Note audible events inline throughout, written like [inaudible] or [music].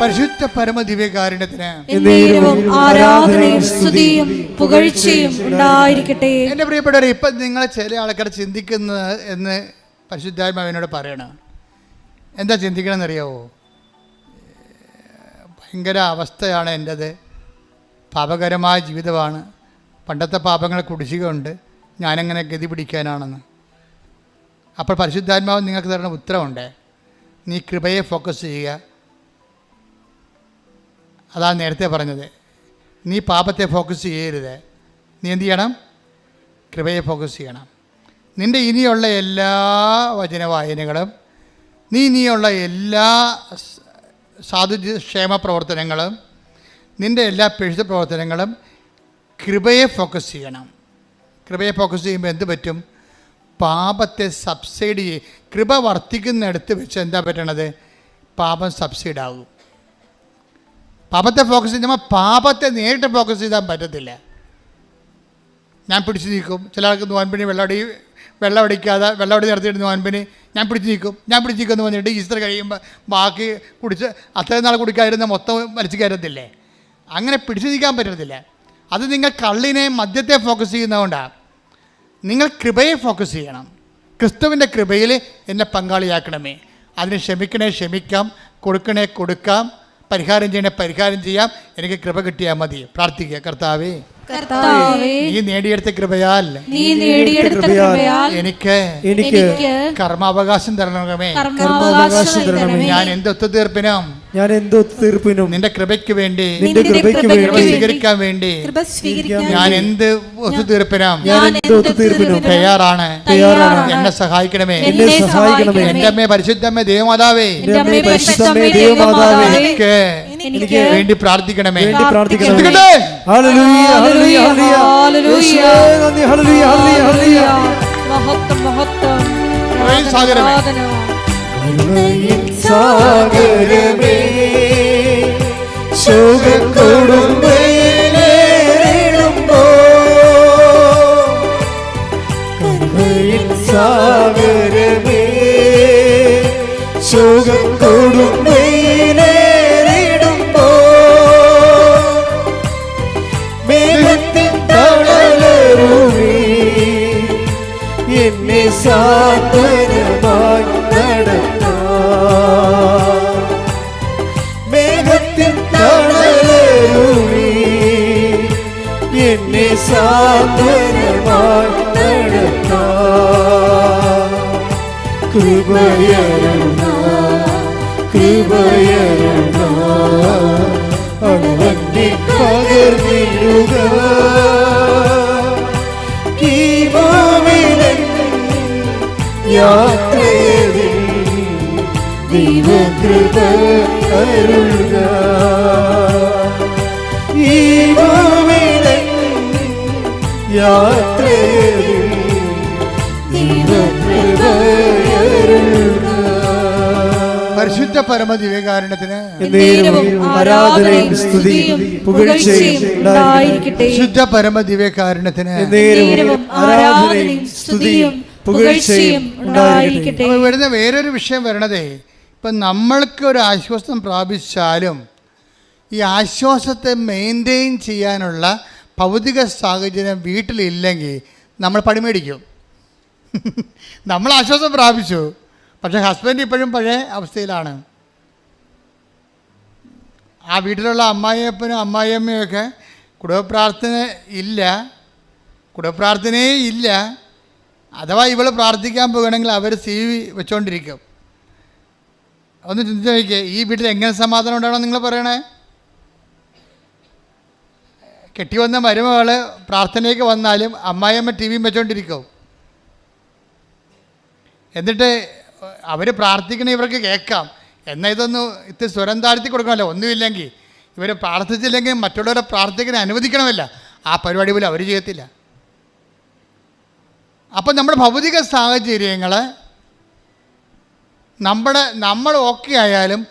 പരിശുദ്ധ പരമ ദിവ്യകാരുണ്യത്തിന് ആരാധനയും സ്തുതിയും പുകഴ്ചയും ഉണ്ടായിരിക്കട്ടെ. എന്റെ പ്രിയപ്പെട്ടവരെ ഇപ്പം നിങ്ങൾ ചില ആൾക്കാർ ചിന്തിക്കുന്നത് എന്ന് പരിശുദ്ധാത്മാവിനോട് പറയണം. എന്താ ചിന്തിക്കണമെന്നറിയാവോ ഭയങ്കര അവസ്ഥയാണ് എന്റേത് പാപകരമായ ജീവിതമാണ്. പണ്ടത്തെ പാപങ്ങൾ കുടിശ്ശികയുണ്ട്. ഞാനെങ്ങനെ ഗതി പിടിക്കാനാണെന്ന്. അപ്പോൾ പരിശുദ്ധാത്മാവ് നിങ്ങൾക്ക് തരുന്ന ഉത്തരവുണ്ട്? നീ കൃപയെ ഫോക്കസ് ചെയ്യുക. അതാ നേരത്തെ പറഞ്ഞത്. നീ പാപത്തെ ഫോക്കസ് ചെയ്യരുത്. നീ എന്തു ചെയ്യണം? കൃപയെ ഫോക്കസ് ചെയ്യണം. നിന്റെ ഇനിയുള്ള എല്ലാ വചനവായനകളും നീ ഇനിയുള്ള എല്ലാ സ- സാധു ക്ഷേമ പ്രവർത്തനങ്ങളും നിന്റെ എല്ലാ പിഴുത പ്രവർത്തനങ്ങളും കൃപയെ ഫോക്കസ് ചെയ്യണം. കൃപയെ ഫോക്കസ് ചെയ്യുമ്പോൾ എന്ത് പറ്റും? പാപത്തെ സബ്സൈഡ് ചെയ്യും കൃപ വർദ്ധിക്കുന്നിടത്ത് വെച്ച് എന്താ പറ്റണത്? പാപം സബ്സൈഡ് ആകും. പാപത്തെ ഫോക്കസ് ചെയ്യുമ്പോൾ പാപത്തെ നേരിട്ട് ഫോക്കസ് ചെയ്താൽ പറ്റത്തില്ല. ഞാൻ പിടിച്ചു നീക്കും. ചില ആൾക്ക് നോൻപിന് വെള്ളമടി വെള്ളമടിക്കാതെ വെള്ളമടി നടത്തിയിട്ട് നോൻപിനി ഞാൻ പിടിച്ചു നീക്കും. ഞാൻ പിടിച്ചു നീക്കുമെന്ന് പറഞ്ഞിട്ട് ഈസ്റ്റർ കഴിയുമ്പോൾ ബാക്കി കുടിച്ച് അത്രയും നാൾ കുടിക്കാതിരുന്ന മൊത്തം വലിച്ചു കയറത്തില്ലേ? അങ്ങനെ പിടിച്ചു നീക്കാൻ പറ്റത്തില്ല. അത് നിങ്ങൾ കള്ളിനെ മദ്യത്തെ ഫോക്കസ് ചെയ്യുന്നതുകൊണ്ടാണ് നിങ്ങൾ കൃപയെ ഫോക്കസ് ചെയ്യണം. ക്രിസ്തുവിന്റെ കൃപയിൽ എന്നെ പങ്കാളിയാക്കണമേ. അതിന് ക്ഷമിക്കണേ ക്ഷമിക്കാം. കൊടുക്കണേ കൊടുക്കാം. പരിഹാരം ചെയ്യണേ പരിഹാരം ചെയ്യാം. എനിക്ക് കൃപ കിട്ടിയാൽ മതി. പ്രാർത്ഥിക്കുക. കർത്താവേ നീ നേടിയെടുത്ത കൃപയാൽ നീ നേടിയെടുത്ത കൃപയാൽ എനിക്ക് എനിക്ക് കർമാവകാശം തരണമേ. കർമാവകാശം തരണമേ. ഞാൻ എന്ത് ഒത്തുതീർപ്പിനും ഞാൻ എന്തോ തീർപ്പിനും നിന്റെ കൃപയ്ക്ക് വേണ്ടി നിന്റെ കൃപയ്ക്ക് വേണ്ടി സ്വീകരിക്കാൻ വേണ്ടി കൃപ സ്വീകരിക്കാൻ ഞാൻ എന്ത് ഒത്തുതീർപ്പിനും ഞാൻ എന്തോ തീർപ്പിനും തയ്യാറാണ്. തയ്യാറാണ്. എന്നെ സഹായിക്കണമേ. എന്നെ സഹായിക്കണമേ. എന്റെ അമ്മേ പരിശുദ്ധമ്മേ ദേവമാതാവേ എന്റെ അമ്മേ പരിശുദ്ധമേ ദേവമാതാവേ. ദൈവമാതാവേ. എനിക്ക് എനിക്ക് വേണ്ടി പ്രാർത്ഥിക്കണമേ. വേണ്ടി പ്രാർത്ഥിക്കണമേ. ശ്രദ്ധിക്കട്ടെ ഹല്ലേലൂയ ഹല്ലേലൂയ ഹല്ലേലൂയ ഹല്ലേലൂയ. യേശുവേ, നന്ദി ഹല്ലേലൂയ ഹല്ലേലൂയ ഹല്ലേലൂയ. മഹത്വം മഹത്വം. പ്രൈസ് സാഗരമേ. സാഗരമേ. ശോകക്കൊടുമ്പയിലേറിടുമ്പോ പകർന്നിടുക ഈ ഭൂമിയിലൻ യാത്രയിൽ ദൈവകൃപ അരുളുക പരിശുദ്ധ പരമ ദിവ്യകാരണത്തിന് ആരാധനയും സ്തുതിയും പുകഴ്ചയും ഉണ്ടായിരിക്കട്ടെ. ശുദ്ധ പരമ ദിവ്യകാരണത്തിന് ആരാധനയും സ്തുതിയും പുകഴ്ചയും ഉണ്ടായിരിക്കട്ടെ. വരുന്ന വേറൊരു വിഷയം വരണതേ. ഇപ്പം നമ്മൾക്ക് ഒരു ആശ്വാസം പ്രാപിച്ചാലും ഈ ആശ്വാസത്തെ മെയിന്റെയിൻ ചെയ്യാനുള്ള ഭൗതിക സാഹചര്യം വീട്ടിലില്ലെങ്കിൽ നമ്മൾ പണിമേടിക്കും. [laughs] നമ്മൾ ആശ്വാസം പ്രാപിച്ചു. പക്ഷേ ഹസ്ബൻഡ് ഇപ്പോഴും പഴയ അവസ്ഥയിലാണ്. ആ വീട്ടിലുള്ള അമ്മായിയപ്പനും അമ്മായിയമ്മയൊക്കെ കുടുംബപ്രാർത്ഥന ഇല്ല. കുടുംബപ്രാർത്ഥനയേ ഇല്ല. അഥവാ ഇവൾ പ്രാർത്ഥിക്കാൻ പോകുകയാണെങ്കിൽ അവർ സി വി വെച്ചുകൊണ്ടിരിക്കും ഒന്ന് ചിന്തിച്ച് നോക്കിയേ ഈ വീട്ടിൽ എങ്ങനെ സമാധാനം ഉണ്ടാവണം നിങ്ങൾ പറയണേ? കെട്ടി വന്ന മരുമകൾ പ്രാർത്ഥനയ്ക്ക് വന്നാലും അമ്മായിയമ്മ ടി വിയും വെച്ചുകൊണ്ടിരിക്കും എന്നിട്ട് അവർ പ്രാർത്ഥിക്കണ ഇവർക്ക് കേൾക്കാം. എന്നാൽ ഇതൊന്ന് ഇത്തിരി സ്വരം താഴ്ത്തി കൊടുക്കണമല്ലോ. ഒന്നുമില്ലെങ്കിൽ ഇവർ പ്രാർത്ഥിച്ചില്ലെങ്കിൽ മറ്റുള്ളവരെ പ്രാർത്ഥിക്കാൻ അനുവദിക്കണമല്ല. ആ പരിപാടി പോലും അവർ ചെയ്യത്തില്ല. അപ്പം നമ്മുടെ ഭൗതിക സാഹചര്യങ്ങൾ നമ്മുടെ നമ്മൾ ഓക്കെ ആയാലും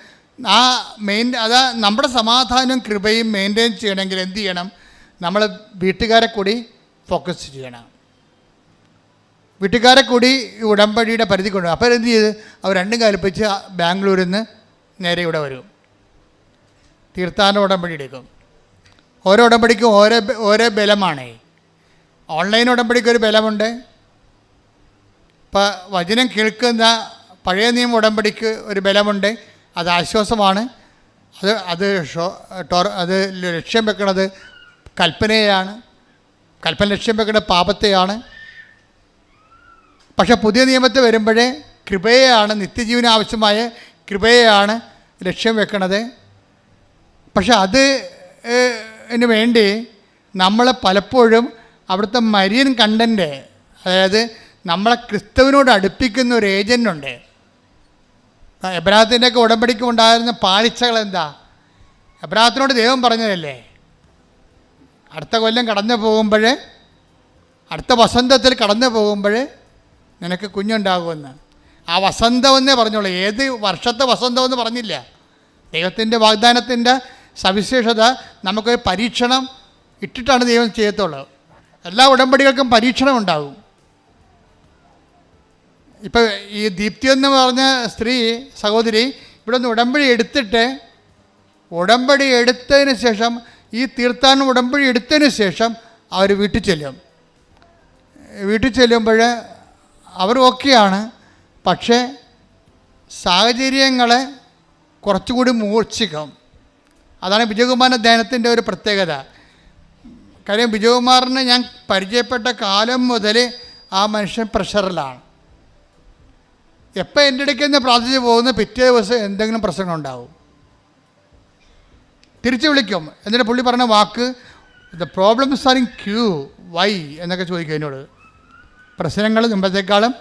ആ മെയിൻ അതാ നമ്മുടെ സമാധാനവും കൃപയും മെയിന്റെയിൻ ചെയ്യണമെങ്കിൽ എന്ത് ചെയ്യണം? നമ്മൾ വീട്ടുകാരെ കൂടി ഫോക്കസ് ചെയ്യണം. വീട്ടുകാരെ കൂടി ഉടമ്പടിയുടെ പരിധി കൊണ്ടുവരും അപ്പോൾ എന്ത് ചെയ്ത്? അവർ രണ്ടും കൽപ്പിച്ച് ബാംഗ്ലൂരിൽ നിന്ന് നേരെ ഇവിടെ വരും. തീർത്ഥാടന ഉടമ്പടി എടുക്കും ഓരോ ഉടമ്പടിക്കും ഓരോ ഓരോ ബലമാണ്. ഓൺലൈൻ ഉടമ്പടിക്ക് ഒരു ബലമുണ്ട്. ഇപ്പം വചനം കേൾക്കുന്ന പഴയ നിയമ ഉടമ്പടിക്ക് ഒരു ബലമുണ്ട്. അത് ആശ്വാസമാണ്. അത് അത് അത് ലക്ഷ്യം വെക്കുന്നത് കൽപ്പനയാണ്. കൽപ്പന ലക്ഷ്യം വെക്കുന്നത് പാപത്തെയാണ്. പക്ഷേ പുതിയ നിയമത്തിൽ വരുമ്പോഴേ കൃപയെയാണ് നിത്യജീവന ആവശ്യമായ കൃപയെയാണ് ലക്ഷ്യം വെക്കണത്. പക്ഷെ അത് ന് വേണ്ടി നമ്മൾ പലപ്പോഴും അവിടുത്തെ മരിയൻ കണ്ടന്റെ അതായത് നമ്മളെ ക്രിസ്തുവിനോട് അടുപ്പിക്കുന്ന ഒരു ഏജന്റുണ്ട് എബ്രാഹത്തിന്റെയൊക്കെ ഉടമ്പടിക്ക് ഉണ്ടായിരുന്ന പാളിച്ചകൾ എന്താ? എബ്രാഹത്തിനോട് ദൈവം പറഞ്ഞതല്ലേ? അടുത്ത കൊല്ലം കടന്നു പോകുമ്പോൾ അടുത്ത വസന്തത്തിൽ കടന്നു പോകുമ്പോൾ നിനക്ക് കുഞ്ഞുണ്ടാകുമെന്ന്. ആ വസന്തമെന്നേ പറഞ്ഞോളൂ. ഏത് വർഷത്തെ വസന്തമെന്ന് പറഞ്ഞില്ല. ദൈവത്തിന്റെ വാഗ്ദാനത്തിന്റെ സവിശേഷത നമുക്ക് പരീക്ഷണം ഇട്ടിട്ടാണ് ദൈവം ചെയ്യത്തുള്ളത് എല്ലാ ഉടമ്പടികൾക്കും പരീക്ഷണം ഉണ്ടാകും ഇപ്പം ഈ ദീപ്തി എന്ന് പറഞ്ഞ സ്ത്രീ സഹോദരി ഇവിടെ ഒന്ന് ഉടമ്പടി എടുത്തിട്ട് ഉടമ്പടി എടുത്തതിന് ശേഷം ഈ തീർത്ഥാടനം ഉടമ്പടി എടുത്തതിന് ശേഷം അവർ വീട്ടിൽ ചെല്ലും. വീട്ടിൽ ചെല്ലുമ്പോൾ അവർ ഓക്കെയാണ്. പക്ഷേ സാഹചര്യങ്ങളെ കുറച്ചുകൂടി മൂർച്ഛിക്കും അതാണ് വിജയകുമാർ ധ്യാനത്തിന്റെ ഒരു പ്രത്യേകത. കാര്യം വിജയകുമാറിനെ ഞാൻ പരിചയപ്പെട്ട കാലം മുതൽ ആ മനുഷ്യൻ പ്രഷറിലാണ്. എപ്പോൾ എന്റെ ഇടയ്ക്ക് നിന്ന് പ്രാർത്ഥിച്ച് പോകുന്ന പിറ്റേ ദിവസം എന്തെങ്കിലും പ്രശ്നം ഉണ്ടാവും. തിരിച്ചു വിളിക്കും. എന്നിട്ട് പുള്ളി പറഞ്ഞ വാക്ക് the problems are in queue why എന്നൊക്കെ ചോദിക്കും എന്നോട്. പ്രശ്നങ്ങൾ മുമ്പത്തേക്കാളും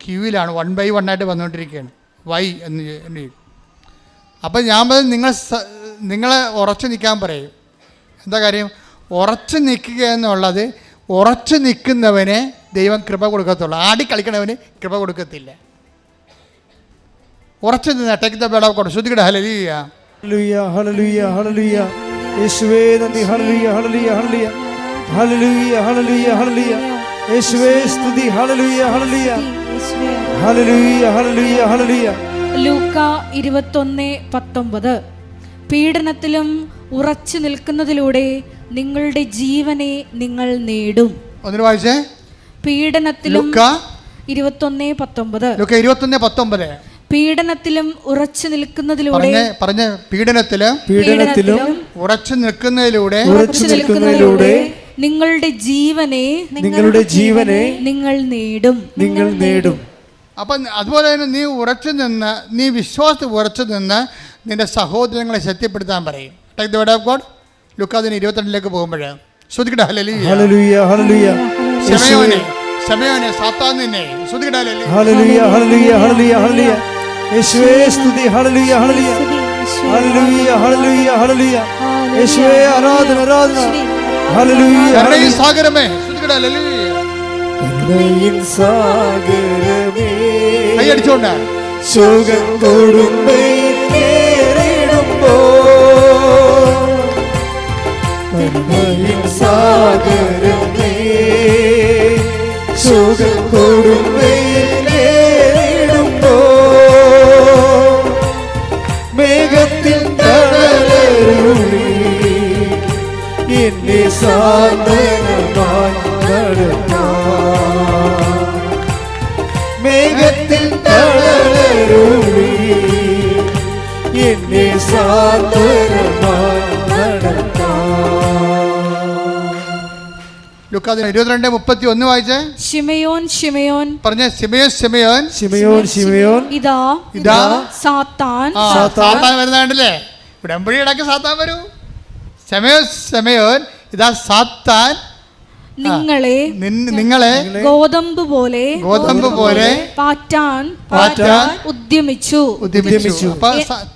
ക്യൂവിലാണ് വൺ ബൈ വൺ ആയിട്ട് വന്നുകൊണ്ടിരിക്കുകയാണ്. വൈ എന്ന് അപ്പോൾ അപ്പം ഞാൻ പറയും നിങ്ങൾ നിങ്ങളെ ഉറച്ചു നിൽക്കാൻ പറയും. എന്താ കാര്യം? ഉറച്ചു നിൽക്കുക എന്നുള്ളത് ഉറച്ചു നിൽക്കുന്നവനെ ദൈവം കൃപ കൊടുക്കത്തുള്ളൂ. ആടി കളിക്കണവന് കൃപ കൊടുക്കത്തില്ല. ഉറച്ചു നിന്ന് take the word of God ഹലലിയ ഹല്ലേലൂയ ഹല്ലേലൂയ ഹല്ലേലൂയ യേശുവേ നന്ദി. ഹല്ലേലൂയ ഹല്ലേലൂയ ഹല്ലേലൂയ ഹല്ലേലൂയ യേശുവേ സ്തുതി. ഹല്ലേലൂയ ഹല്ലേലൂയ. ഹല്ലേലൂയ ഹല്ലേലൂയ ഹല്ലേലൂയ. ലൂക്ക ഇരുപത്തൊന്ന് പത്തൊമ്പത്. പീഡനത്തിലും ഉറച്ചു നിൽക്കുന്നതിലൂടെ നിങ്ങളുടെ ജീവനെ നിങ്ങൾ നേടും. ഒന്നിനു വായിച്ചേ. പീഡനത്തിലും ലുക്ക ഇരുപത്തൊന്ന് പത്തൊമ്പത്. ലുക്ക ഇരുപത്തൊന്ന് പത്തൊമ്പത്. പീഡനത്തിലും ഉറച്ചു നിൽക്കുന്നതിലൂടെ പറഞ്ഞ പീഡനത്തിലും പീഡനത്തിലും ഉറച്ചു നിൽക്കുന്നതിലൂടെ ഉറച്ചു നിൽക്കുന്നതിലൂടെ നിങ്ങളുടെ ജീവനെ നിങ്ങളുടെ ജീവനെ നിങ്ങൾ നേടും. നിങ്ങൾ നേടും. അപ്പം അതുപോലെ തന്നെ നീ ഉറച്ചു നിന്ന് നീ വിശ്വാസത്തിൽ ഉറച്ചു നിന്ന് നിന്റെ സഹോദരങ്ങളെ ശക്തിപ്പെടുത്താൻ പറയും. Take the word of God ലുക്കാതിന് ഇരുപത്തിരണ്ടിലേക്ക് പോകുമ്പോൾ ശ്രുതിക്കട ഹലലി ഹല്ലേലൂയ ഹല്ലേലൂയ ശമയോനെ ശമയോനെ സാത്താന്നിനെ ശ്രുതിക്കട ഹലലി ഹല്ലേലൂയ ഹല്ലേലൂയ ഹല്ലേലൂയ ഹല്ലേലൂയ യേശുവേ സ്തുതി. ഹല്ലേലൂയ ഹല്ലേലൂയ ഹല്ലേലൂയ ഹല്ലേലൂയ ഹല്ലേലൂയ യേശുവേ ആരാധന ആരാധന. സാഗരമേ. സാഗരമേ. കൈയടിച്ചോണ്ട. ശോകം കൊടുമ്പേ നേരിടുമ്പോ കരുണയിൻ സാഗരമേ. ഇരുപത്തിരണ്ട് മുപ്പത്തി ഒന്ന് വായിച്ചേ. ഷിമയോൻ ഷിമയോൻ പറഞ്ഞ സിമയോൻ ഷിമയോൻ ശിമയോൻ ശിമയോൻ. ഇതാ ഇതാ. സാത്താൻ. സാത്താൻ. വരുന്നുണ്ടല്ലേ ഉടമ്പടി ഇടയ്ക്ക് സാത്താൻ വരൂ. സമയോ ഷമയോൻ ഇതാ സാത്താൻ. നിങ്ങളെ നിങ്ങളെ ഗോതമ്പ് പോലെ ഗോതമ്പ് പോലെ പാറ്റാൻ പാറ്റാൻ ഉദ്യമിച്ചു. ഉദ്യമിച്ചു.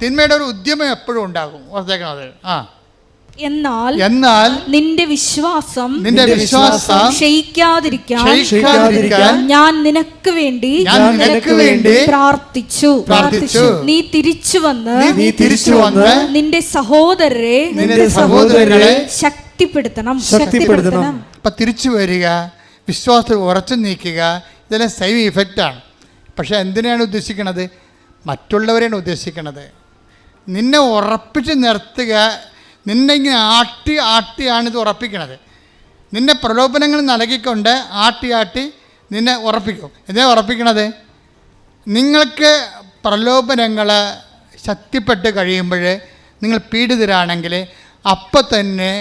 തിന്മയുടെ ഒരു ഉദ്യമം എപ്പോഴും ഉണ്ടാകും. ഓർത്തേക്കണത് ആ. എന്നാൽ എന്നാൽ നിന്റെ വിശ്വാസം നിന്റെ വിശ്വാസം ക്ഷയിക്കാതിരിക്കാൻ ഞാൻ നിനക്ക് വേണ്ടി ഞാൻ നിനക്ക് വേണ്ടി പ്രാർത്ഥിച്ചു. പ്രാർത്ഥിച്ചു. നീ തിരിച്ചു വന്ന് നീ- നീ തിരിച്ചു വന്ന് നിന്റെ സഹോദരരെ നിന്റെ സഹോദരങ്ങളെ ശക്തിപ്പെടുത്തണം. ശക്തിപ്പെടുത്തണം. അപ്പൊ തിരിച്ചു വരിക വിശ്വാസം ഉറച്ചു നീക്കുക ഇതെല്ലാം സെയിം ഇഫക്റ്റാണ് പക്ഷെ എന്തിനാണ് ഉദ്ദേശിക്കുന്നത് മറ്റുള്ളവരെയാണ് ഉദ്ദേശിക്കുന്നത് നിന്നെ ഉറപ്പിച്ച് നിർത്തുക നിന്നെ ഇങ്ങനെ ആട്ടി ആട്ടിയാണ് ഇത് ഉറപ്പിക്കുന്നത് നിന്നെ പ്രലോഭനങ്ങൾ നൽകിക്കൊണ്ട് ആട്ടി ആട്ടി നിന്നെ ഉറപ്പിക്കും. എന്താ ഉറപ്പിക്കണത്? നിങ്ങൾക്ക് പ്രലോഭനങ്ങൾ ശക്തിപ്പെട്ട് കഴിയുമ്പോൾ നിങ്ങൾ പീഡിതരാണെങ്കിൽ അപ്പം തന്നെ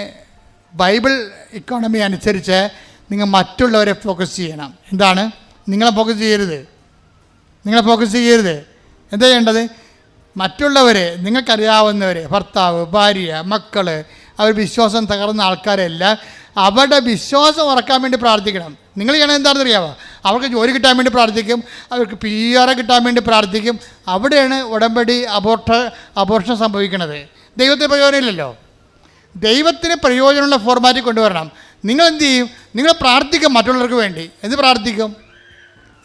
ബൈബിൾ ഇക്കോണമി അനുസരിച്ച് നിങ്ങൾ മറ്റുള്ളവരെ ഫോക്കസ് ചെയ്യണം. എന്താണ്? നിങ്ങളെ ഫോക്കസ് ചെയ്യരുത്. നിങ്ങളെ ഫോക്കസ് ചെയ്യരുത്. എന്താ ചെയ്യേണ്ടത്? മറ്റുള്ളവരെ നിങ്ങൾക്കറിയാവുന്നവർ ഭർത്താവ് ഭാര്യ മക്കൾ അവർ വിശ്വാസം തകർന്ന ആൾക്കാരെല്ലാം അവരുടെ വിശ്വാസം ഉറക്കാൻ വേണ്ടി പ്രാർത്ഥിക്കണം. നിങ്ങൾ ചെയ്യണം എന്താണെന്ന് അറിയാമോ അവർക്ക് ജോലി കിട്ടാൻ വേണ്ടി പ്രാർത്ഥിക്കും അവർക്ക് പി ആർ കിട്ടാൻ വേണ്ടി പ്രാർത്ഥിക്കും. അവിടെയാണ് ഉടമ്പടി അപോർഷ അബോർഷൻ സംഭവിക്കുന്നത്. ദൈവത്തെ പ്രയോജനമില്ലല്ലോ. ദൈവത്തിന് പ്രയോജനമുള്ള ഫോർമാറ്റിൽ കൊണ്ടുവരണം. നിങ്ങൾ എന്ത് ചെയ്യും? നിങ്ങൾ പ്രാർത്ഥിക്കും മറ്റുള്ളവർക്ക് വേണ്ടി. എന്ത് പ്രാർത്ഥിക്കും?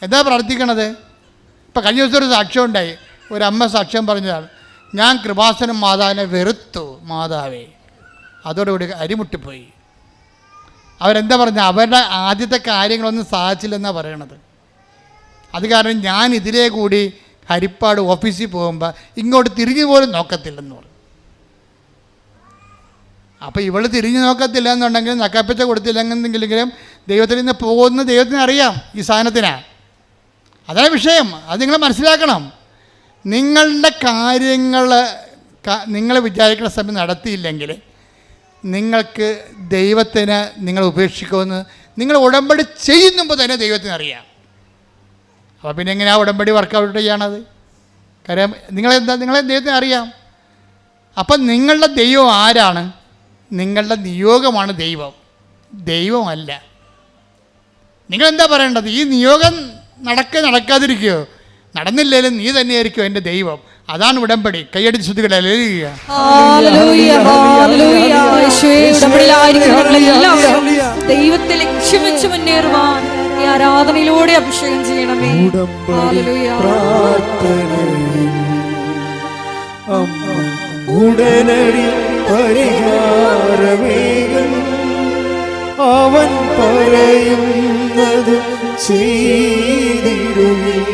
എന്താ പ്രാർത്ഥിക്കണത്? ഇപ്പം കഴിഞ്ഞ ദിവസം ഒരു സാക്ഷ്യം ഉണ്ടായി. ഒരു അമ്മ സാക്ഷ്യം പറഞ്ഞതാണ്. ഞാൻ കൃപാസനം മാതാവിനെ വെറുത്തു മാതാവേ. അതോടുകൂടി അരിമുട്ടിപ്പോയി. അവരെന്താ പറഞ്ഞത്? അവരുടെ ആദ്യത്തെ കാര്യങ്ങളൊന്നും സാധിച്ചില്ലെന്നാണ് പറയണത്. അത് കാരണം ഞാൻ ഇതിലേ കൂടി ഹരിപ്പാട് ഓഫീസിൽ പോകുമ്പോൾ ഇങ്ങോട്ട് തിരിഞ്ഞു പോലും നോക്കത്തില്ലെന്ന് പറഞ്ഞു. അപ്പോൾ ഇവൾ തിരിഞ്ഞു നോക്കത്തില്ല എന്നുണ്ടെങ്കിൽ നക്കപ്പിച്ച കൊടുത്തില്ലെന്നെങ്കിലും ദൈവത്തിൽ നിന്ന് പോകുന്ന ദൈവത്തിന് അറിയാം ഈ സാധനത്തിനാണ് അതാണ് വിഷയം. അത് നിങ്ങൾ മനസ്സിലാക്കണം. നിങ്ങളുടെ കാര്യങ്ങൾ നിങ്ങൾ വിചാരിക്കുന്ന സമയം നടത്തിയില്ലെങ്കിൽ നിങ്ങൾക്ക് ദൈവത്തിന് നിങ്ങൾ ഉപേക്ഷിക്കുമെന്ന് നിങ്ങൾ ഉടമ്പടി ചെയ്യുന്നുമ്പോൾ തന്നെ ദൈവത്തിന് അറിയാം. അപ്പോൾ പിന്നെ എങ്ങനെയാണ് ഉടമ്പടി വർക്കൗട്ട് ചെയ്യണത്? കാര്യം നിങ്ങളെന്താ നിങ്ങളെ ദൈവത്തിന് അറിയാം. അപ്പം നിങ്ങളുടെ ദൈവം ആരാണ്? നിങ്ങളുടെ നിയോഗമാണ് ദൈവം. ദൈവമല്ല. നിങ്ങളെന്താ പറയേണ്ടത്? ഈ നിയോഗം നടക്ക നടക്കാതിരിക്കുകയോ നടന്നില്ലേലും നീ തന്നെയായിരിക്കും എന്റെ ദൈവം. അതാണ് ഉടമ്പടി. കൈയടി ദൈവത്തെ മുന്നേറുവാൻ ഈ ആരാധനയിലൂടെ അഭിഷേകം ചെയ്യണമേ. ഉടമ്പടി പ്രാർത്ഥന ഉടനടി പരിഹാരമേകൻ അവൻ പറയുന്നത് ചെയ്തിടുകയും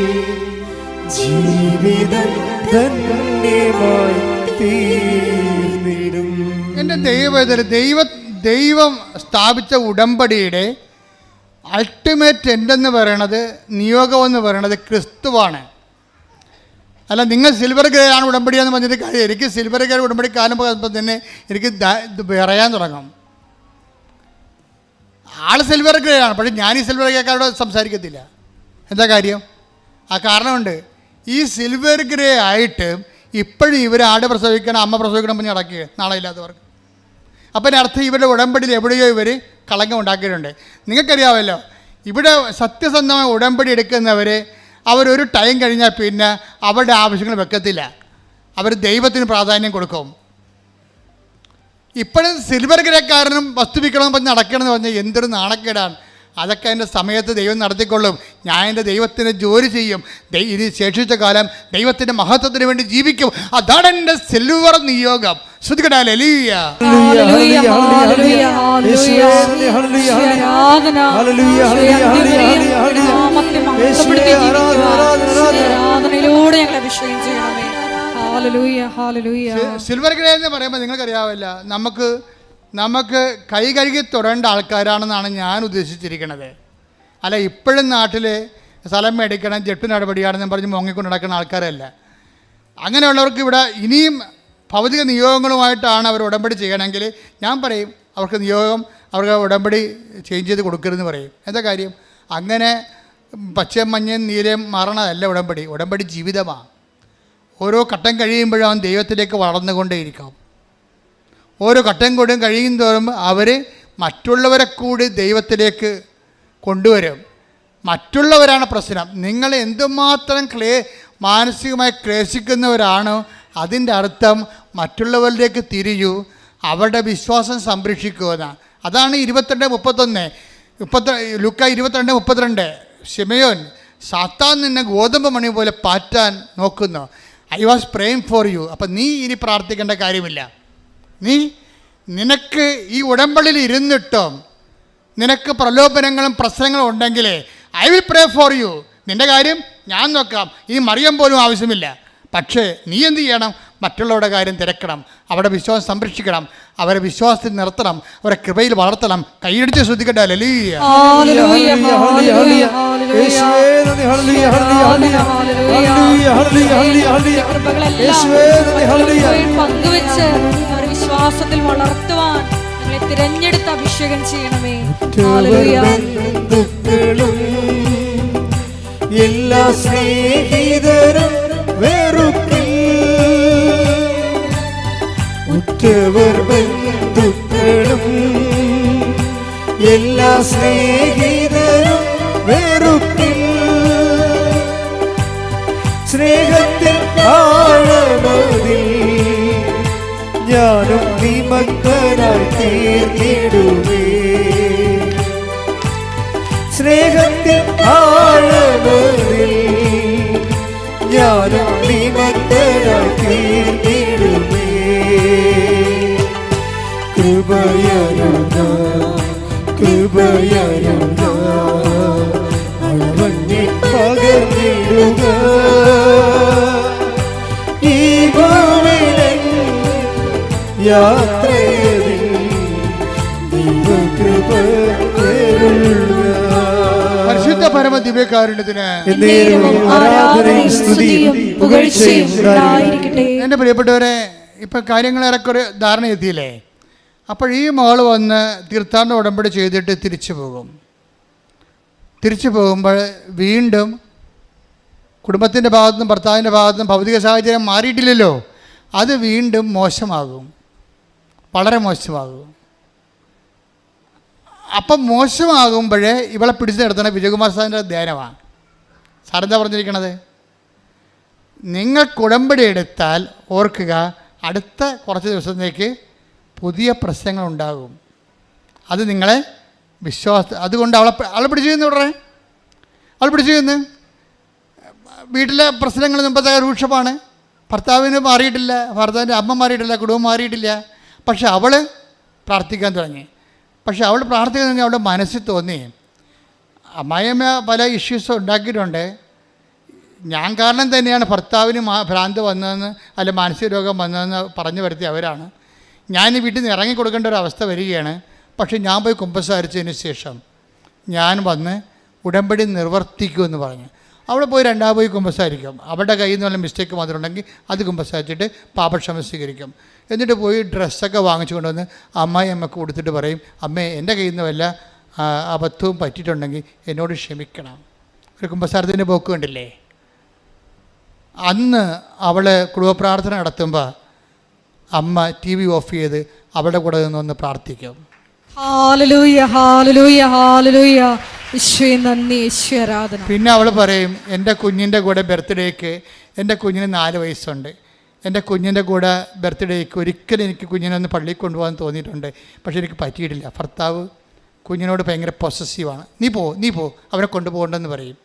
ജീവിതം ധന്യമായി തീർന്നിടും. എന്റെ ദൈവവേദന ദൈവ ദൈവം സ്ഥാപിച്ച ഉടമ്പടിയുടെ അൾട്ടിമേറ്റ് എൻഡെന്ന് പറയണത് നിയോഗം എന്ന് പറയണത് ക്രിസ്തുവാണ്. അല്ല നിങ്ങൾ സിൽവർ ഗ്രേ ആണ് ഉടമ്പടി എന്ന് പറഞ്ഞിട്ട് കാര്യം. എനിക്ക് സിൽവർ ഗ്രേ ഉടമ്പടി കാലം പോകുമ്പോൾ തന്നെ എനിക്ക് പറയാൻ തുടങ്ങും. ആൾ സിൽവർ ഗ്രേ ആണ് പക്ഷേ ഞാൻ ഈ സിൽവർ ഗ്രേക്കാരോട് സംസാരിക്കത്തില്ല. എന്താ കാര്യം? ആ കാരണമുണ്ട്. ഈ സിൽവർ ഗ്രേ ആയിട്ട് ഇപ്പോഴും ഇവർ ആട് പ്രസവിക്കണം അമ്മ പ്രസവിക്കണം പറഞ്ഞ് നടക്കുക നാളെ ഇല്ലാത്തവർക്ക് അപ്പം അർത്ഥം ഇവരുടെ ഉടമ്പടിയിൽ എവിടെയോ ഇവർ കളങ്കം ഉണ്ടാക്കിയിട്ടുണ്ട്. നിങ്ങൾക്കറിയാമല്ലോ ഇവിടെ സത്യസന്ധമായ ഉടമ്പടി എടുക്കുന്നവർ അവരൊരു ടൈം കഴിഞ്ഞാൽ പിന്നെ അവരുടെ ആവശ്യങ്ങൾ വെക്കത്തില്ല. അവർ ദൈവത്തിന് പ്രാധാന്യം കൊടുക്കും. ഇപ്പോഴും സിൽവർ ഗ്രഹക്കാരനും വസ്തുവിക്കണം പറഞ്ഞ് നടക്കണമെന്ന് പറഞ്ഞാൽ എന്തൊരു നാണക്കേടാണ്. അതൊക്കെ എന്റെ സമയത്ത് ദൈവം നടത്തിക്കൊള്ളും. ഞാൻ എന്റെ ദൈവത്തിന് ജോലി ചെയ്യും. ഇത് ശേഷിച്ച കാലം ദൈവത്തിന്റെ മഹത്വത്തിന് വേണ്ടി ജീവിക്കും. അതാണ് എന്റെ സിൽവർ നിയോഗം. ആരാധന. ആരാധനയിലൂടെ അഭിഷേകം ചെയ്യണമേ. സിൽവർ ഗ്രേ എന്ന് പറയുമ്പോൾ നിങ്ങൾക്കറിയാവില്ല നമുക്ക് നമുക്ക് കൈ കഴുകി തൊടേണ്ട ആൾക്കാരാണെന്നാണ് ഞാൻ ഉദ്ദേശിച്ചിരിക്കുന്നത് അല്ല ഇപ്പോഴും നാട്ടിൽ സ്ഥലം മേടിക്കണം ജെട്ട് നടപടിയാണെന്ന് പറഞ്ഞ് മുങ്ങിക്കൊണ്ട് നടക്കുന്ന ആൾക്കാരല്ല. അങ്ങനെയുള്ളവർക്ക് ഇവിടെ ഇനിയും ഭൗതിക നിയോഗങ്ങളുമായിട്ടാണ് അവർ ഉടമ്പടി ചെയ്യണമെങ്കിൽ ഞാൻ പറയും അവർക്ക് നിയോഗം അവർക്ക് ഉടമ്പടി ചേഞ്ച് ചെയ്ത് കൊടുക്കരുതെന്ന് പറയും. എന്താ കാര്യം? അങ്ങനെ പച്ചയും മഞ്ഞയും നീരയും മാറണതല്ല ഉടമ്പടി. ഉടമ്പടി ജീവിതമാണ്. ഓരോ ഘട്ടം കഴിയുമ്പോഴും അവൻ ദൈവത്തിലേക്ക് വളർന്നുകൊണ്ടേയിരിക്കും. ഓരോ ഘട്ടം കൂടും കഴിയും തോറും അവർ മറ്റുള്ളവരെ കൂടി ദൈവത്തിലേക്ക് കൊണ്ടുവരും. മറ്റുള്ളവരാണ് പ്രശ്നം. നിങ്ങൾ എന്തുമാത്രം ക്ലേ മാനസികമായി ക്ലേശിക്കുന്നവരാണോ അതിന്റെ അർത്ഥം മറ്റുള്ളവരിലേക്ക് തിരിയൂ അവരുടെ വിശ്വാസം സംരക്ഷിക്കുമെന്നാണ് അതാണ് ഇരുപത്തിരണ്ട് മുപ്പത്തൊന്ന്. മുപ്പത്തി ലുക്ക ഇരുപത്തിരണ്ട് മുപ്പത്തിരണ്ട്. ഷിമയോൻ സാത്താൻ നിന്നെ ഗോതമ്പ് മണി പോലെ പാറ്റാൻ നോക്കുന്നു. I was praying for you അപ്പം നീ ഇനി പ്രാർത്ഥിക്കേണ്ട കാര്യമില്ല. നീ നിനക്ക് ഈ ഉടമ്പടിയിൽ ഇരുന്നിട്ടും നിനക്ക് പ്രലോഭനങ്ങളും പ്രശ്നങ്ങളും ഉണ്ടെങ്കിൽ I will pray for you നിന്റെ കാര്യം ഞാൻ നോക്കാം. ഈ മറിയം പോലും ആവശ്യമില്ല. പക്ഷേ നീ എന്ത് ചെയ്യണം? മറ്റുള്ളവരുടെ കാര്യം തിരക്കണം അവരുടെ വിശ്വാസം സംരക്ഷിക്കണം അവരെ വിശ്വാസത്തിൽ നിർത്തണം അവരെ കൃപയിൽ വളർത്തണം. കൈയടിച്ച് ശ്രദ്ധിക്കട്ടെ. ലലീയ പങ്കുവെച്ച് വിശ്വാസത്തിൽ വളർത്തുവാൻ തിരഞ്ഞെടുത്ത് അഭിഷേകം ചെയ്യണമേ. എല്ലാ സ്നേഹിതരും വെറുക്കിൽ ഉറ്റവർ ബന്ധുക്കളും എല്ലാ സ്നേഹിതരും വെറുപ്പിൽ. സ്നേഹത്തിൽ ആഴമതിൽ ഞാനും നിമഗ്നായി തീർത്തിടുവേ. സ്നേഹത്തിൽ ആഴമതിൽ ഞാനും നിമഗ്നായി തീർന്നിടുവേ കൃപയരുക കൃപയരുക അളവണ്ണി പകർന്നിടുക ഈ ദൈവകൃപ പരിശുദ്ധ പരമ ദിവ്യകാരുണ്യത്തിന് എന്റെ പ്രിയപ്പെട്ടവരെ ഇപ്പൊ കാര്യങ്ങൾ ഏറെക്കുറെ ധാരണ എത്തിയില്ലേ അപ്പോൾ ഈ മകൾ വന്ന് തീർത്ഥാടന ഉടമ്പടി ചെയ്തിട്ട് തിരിച്ചു പോകും. തിരിച്ചു പോകുമ്പോൾ വീണ്ടും കുടുംബത്തിന്റെ ഭാഗത്തുനിന്നും ഭർത്താവിന്റെ ഭാഗത്തുനിന്നും ഭൗതിക സാഹചര്യം മാറിയിട്ടില്ലല്ലോ. അത് വീണ്ടും മോശമാകും. വളരെ മോശമാകും. അപ്പം മോശമാകുമ്പോഴേ ഇവളെ പിടിച്ചു നിർത്തണ വിജയകുമാർ സാറിന്റെ ധ്യാനമാണ് സാറെന്താ പറഞ്ഞിരിക്കണത്? നിങ്ങൾ ഉടമ്പടി എടുത്താൽ ഓർക്കുക അടുത്ത കുറച്ച് ദിവസത്തേക്ക് പുതിയ പ്രശ്നങ്ങൾ ഉണ്ടാകും. അത് നിങ്ങളെ വിശ്വാസ അതുകൊണ്ട് അവളെ അവളെ പിടിച്ചു ചെയ്യുന്നു ഉടനെ അവൾ പിടിച്ചു ചെയ്യുന്നു വീട്ടിലെ പ്രശ്നങ്ങൾ മുമ്പത്തെ രൂക്ഷമാണ്. ഭർത്താവിന് മാറിയിട്ടില്ല ഭർത്താവിന്റെ അമ്മ മാറിയിട്ടില്ല കുടുംബം മാറിയിട്ടില്ല. പക്ഷെ അവൾ പ്രാർത്ഥിക്കാൻ തുടങ്ങി. പക്ഷെ അവൾ പ്രാർത്ഥിക്കാൻ തുടങ്ങി അവളുടെ മനസ്സിൽ തോന്നി അമ്മായിയമ്മ പല ഇഷ്യൂസും ഉണ്ടാക്കിയിട്ടുണ്ട്. ഞാൻ കാരണം തന്നെയാണ് ഭർത്താവിന് ഭ്രാന്ത് വന്നതെന്ന് അല്ല മാനസിക രോഗം വന്നതെന്ന് പറഞ്ഞു വരുത്തിയ അവരാണ്. ഞാൻ വീട്ടിൽ നിന്ന് ഇറങ്ങി കൊടുക്കേണ്ട ഒരു അവസ്ഥ വരികയാണ്. പക്ഷേ ഞാൻ പോയി കുമ്പസാരിച്ചതിന് ശേഷം ഞാൻ വന്ന് ഉടമ്പടി നിർവർത്തിക്കുമെന്ന് പറഞ്ഞു. അവിടെ പോയി രണ്ടാമത് പോയി കുമ്പസാരിക്കും. അവരുടെ കയ്യിൽ നിന്ന് വല്ല മിസ്റ്റേക്ക് വന്നിട്ടുണ്ടെങ്കിൽ അത് കുമ്പസാരിച്ചിട്ട് പാപക്ഷമ സ്വീകരിക്കും. എന്നിട്ട് പോയി ഡ്രസ്സൊക്കെ വാങ്ങിച്ചു കൊണ്ടുവന്ന് അമ്മായി അമ്മയ്ക്ക് കൊടുത്തിട്ട് പറയും അമ്മേ എന്റെ കയ്യിൽ നിന്ന് വല്ല അബദ്ധവും പറ്റിയിട്ടുണ്ടെങ്കിൽ എന്നോട് ക്ഷമിക്കണം. ഒരു കുമ്പസാരത്തിന്റെ പോക്ക് കണ്ടില്ലേ? അന്ന് അവൾ കുടുംബപ്രാർത്ഥന നടത്തുമ്പോൾ അമ്മ ടി വി ഓഫ് ചെയ്ത് അവിടെ കൂടെ നിന്നൊന്ന് പ്രാർത്ഥിക്കും. പിന്നെ അവൾ പറയും എന്റെ കുഞ്ഞിന്റെ കൂടെ ബർത്ത്ഡേക്ക് എന്റെ കുഞ്ഞിന് നാല് വയസ്സുണ്ട്. എന്റെ കുഞ്ഞിന്റെ കൂടെ ബർത്ത്ഡേക്ക് ഒരിക്കലും എനിക്ക് കുഞ്ഞിനെ ഒന്ന് പള്ളിയിൽ കൊണ്ടുപോകാൻ തോന്നിയിട്ടുണ്ട്. പക്ഷെ എനിക്ക് പറ്റിയിട്ടില്ല. ഭർത്താവ് കുഞ്ഞിനോട് ഭയങ്കര പൊസസീവാണ് നീ പോ നീ പോ അവനെ കൊണ്ടുപോകണ്ടെന്ന് പറയും.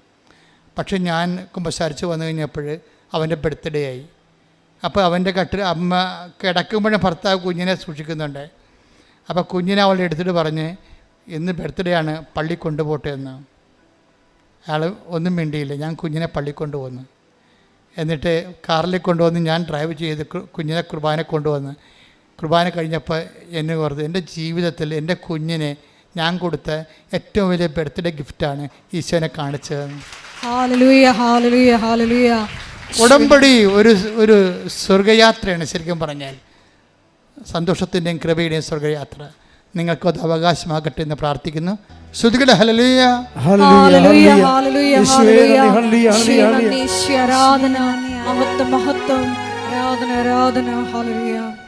പക്ഷെ ഞാൻ കുമ്പസാരിച്ച് വന്നു കഴിഞ്ഞപ്പോൾ അവന്റെ ബർത്ത്ഡേ ആയി. അപ്പോൾ അവന്റെ കട്ടിൽ അമ്മ കിടക്കുമ്പോഴും ഭർത്താവ് കുഞ്ഞിനെ സൂക്ഷിക്കുന്നുണ്ട്. അപ്പോൾ കുഞ്ഞിനെ അവൾ എടുത്തിട്ട് പറഞ്ഞ് ഇന്ന് ബർത്ത്ഡേ ആണ് പള്ളി കൊണ്ടുപോട്ടെ എന്ന്. അയാൾ ഒന്നും മിണ്ടിയില്ല ഞാൻ കുഞ്ഞിനെ പള്ളി കൊണ്ടുപോന്നു. എന്നിട്ട് കാറിൽ കൊണ്ടുവന്ന് ഞാൻ ഡ്രൈവ് ചെയ്ത് കുഞ്ഞിനെ കുർബാന കൊണ്ടുവന്ന്. കുർബാന കഴിഞ്ഞപ്പോൾ എന്നെ ഓർത്ത് എന്റെ ജീവിതത്തിൽ എന്റെ കുഞ്ഞിനെ ഞാൻ കൊടുത്ത ഏറ്റവും വലിയ ബർത്ത്ഡേ ഗിഫ്റ്റാണ് ഈശോനെ കാണിച്ചത് ഹാലലൂയ ഹാലലൂയ ഹാലലൂയ ഉടമ്പടി ഒരു ഒരു സ്വർഗയാത്രയാണ് ശരിക്കും പറഞ്ഞാൽ. സന്തോഷത്തിന്റെയും കൃപയുടെയും സ്വർഗയാത്ര. നിങ്ങൾക്കത് അവകാശമാകട്ടെ എന്ന് പ്രാർത്ഥിക്കുന്നു. ഹലലുയ ആരാധന മഹത്വം മഹത്വം. ആരാധന ആരാധന ഹാലലൂയ